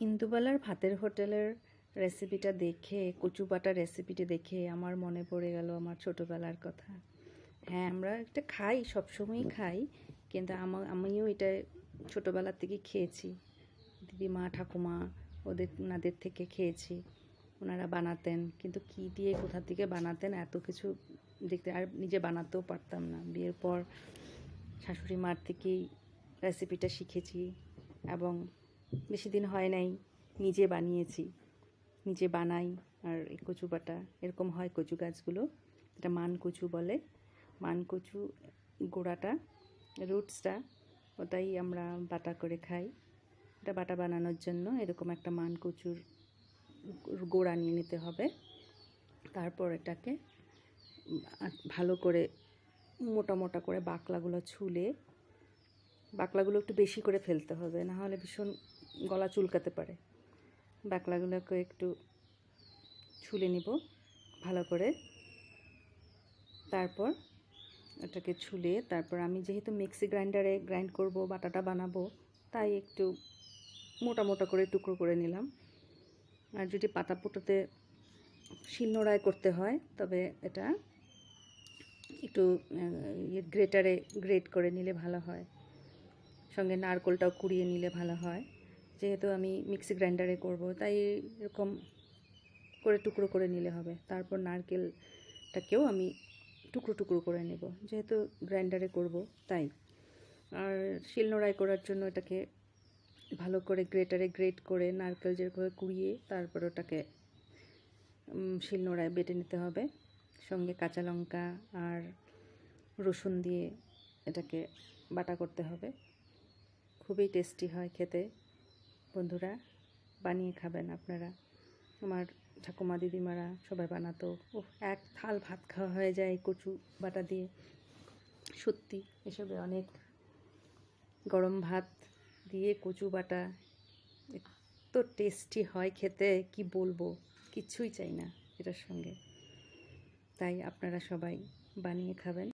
ইন্দুবালার ভাতের হোটেলের রেসিপিটা দেখে, কচু বাটা রেসিপিটা দেখে আমার মনে পড়ে গেল আমার ছোটোবেলার কথা। হ্যাঁ আমরা এটা খাই, সবসময়ই খাই, কিন্তু আমা, আমিও এটা ছোটোবেলার থেকে খেয়েছি। দিদিমা ঠাকুমা ওদের, ওনাদের থেকে খেয়েছি, ওনারা বানাতেন, কিন্তু কী দিয়ে, কোথা থেকে বানাতেন, এত কিছু দেখতে আর নিজে বানাতেও পারতাম না। বিয়ের পর শাশুড়ি মার থেকেই রেসিপিটা শিখেছি এবং বেশি দিন হয় নাই, নিজে বানিয়েছি। নিজে বানাই আর এই কচু বাটা এরকম হয় কচু গাছগুলো এটা মান কচু বলে। মান কচু গোড়াটা, রুটসটা, ওটাই আমরা বাটা করে খাই। এটা বাটা বানানোর জন্য এরকম একটা মান কচুর গোড়া নিয়ে নিতে হবে। তারপর এটাকে ভালো করে মোটা মোটা করে বাকলাগুলো ছুলে, বাকলাগুলো একটু বেশি করে ফেলতে হবে না হলে ভীষণ গলা চুলকাতে পারে। বাকলাগুলোকে একটু ছুলে নিব ভালো করে। তারপর এটাকে ছুলে তারপর আমি যেহেতু মিক্সি গ্রাইন্ডারে গ্রাইন্ড করব, বাটাটা বানাবো, তাই একটু মোটা মোটা করে টুকরো করে নিলাম। আর যদি পাতা পুটোতে শিলনোড়ায় করতে হয়, তবে এটা একটু ইয়ে গ্রেটারে গ্রেট করে নিলে ভালো হয়। সঙ্গে নারকোলটাও কুড়িয়ে নিলে ভালো হয়। যেহেতু আমি মিক্সি গ্রাইন্ডারে করব, তাই এরকম করে টুকরো করে নিলে হবে। তারপর নারকেলটাকেও আমি টুকরো টুকরো করে নেব। যেহেতু গ্রাইন্ডারে করব, তাই। আর শিলনোড়াই করার জন্য এটাকে ভালো করে গ্রেটারে গ্রেট করে নারকেল যেরকম কুড়িয়ে তারপর ওটাকে শিলনোড়ায় বেটে নিতে হবে। সঙ্গে কাঁচা লঙ্কা আর রসুন দিয়ে এটাকে বাটা করতে হবে। খুবই টেস্টি হয় খেতে। বন্ধুরা, বানিয়ে খাবেন আপনারা। আমার ঠাকুমা দিদিমারা সবাই বানাতো। ও এক থাল ভাত খাওয়া হয়ে যায় কচু বাটা দিয়ে। সত্যি, এসবে অনেক গরম ভাত দিয়ে কচু বাটা এত টেস্টি হয় খেতে, কি বলব? কিচ্ছুই চাই না এটার সঙ্গে। তাই আপনারা সবাই বানিয়ে খাবেন।